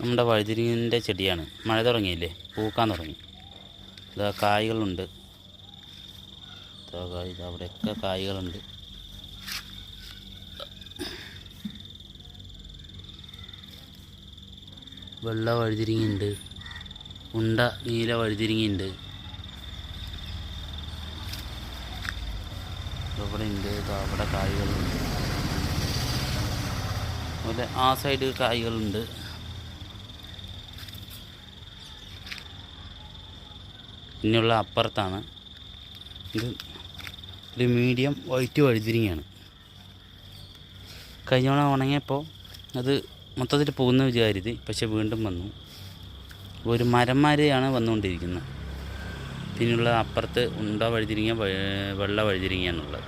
നമ്മുടെ വഴുതിരിങ്ങിന്റെ ചെടിയാണ്. മഴ തുടങ്ങിയില്ലേ? പൂക്കാൻ തുടങ്ങി. ഇതാ കായ്കളുണ്ട്. അവിടെയൊക്കെ കായ്കളുണ്ട്. വെള്ള വഴുതിരിങ്ങുണ്ട് ഉണ്ട നീല വഴുതിരിങ്ങുണ്ട് ഇവിടെ ഉണ്ട് അവിടെ കായ്കളുണ്ട്. അതുപോലെ ആ സൈഡ് കായ്കളുണ്ട്. പിന്നെയുള്ള അപ്പുറത്താണ്. ഇത് ഒരു മീഡിയം വൈറ്റ് വഴുതിരിങ്ങയാണ്. കഴിഞ്ഞ തവണ ഉണങ്ങിയപ്പോൾ അത് മൊത്തത്തിൽ പോകുന്ന വിചാരിത് പക്ഷെ വീണ്ടും വന്നു. ഒരു മരംമാരെയാണ് വന്നുകൊണ്ടിരിക്കുന്നത്. പിന്നെയുള്ള അപ്പുറത്ത് ഉണ്ട വഴുതിരിങ്ങ വെള്ള വഴുതിരിങ്ങയാണുള്ളത്.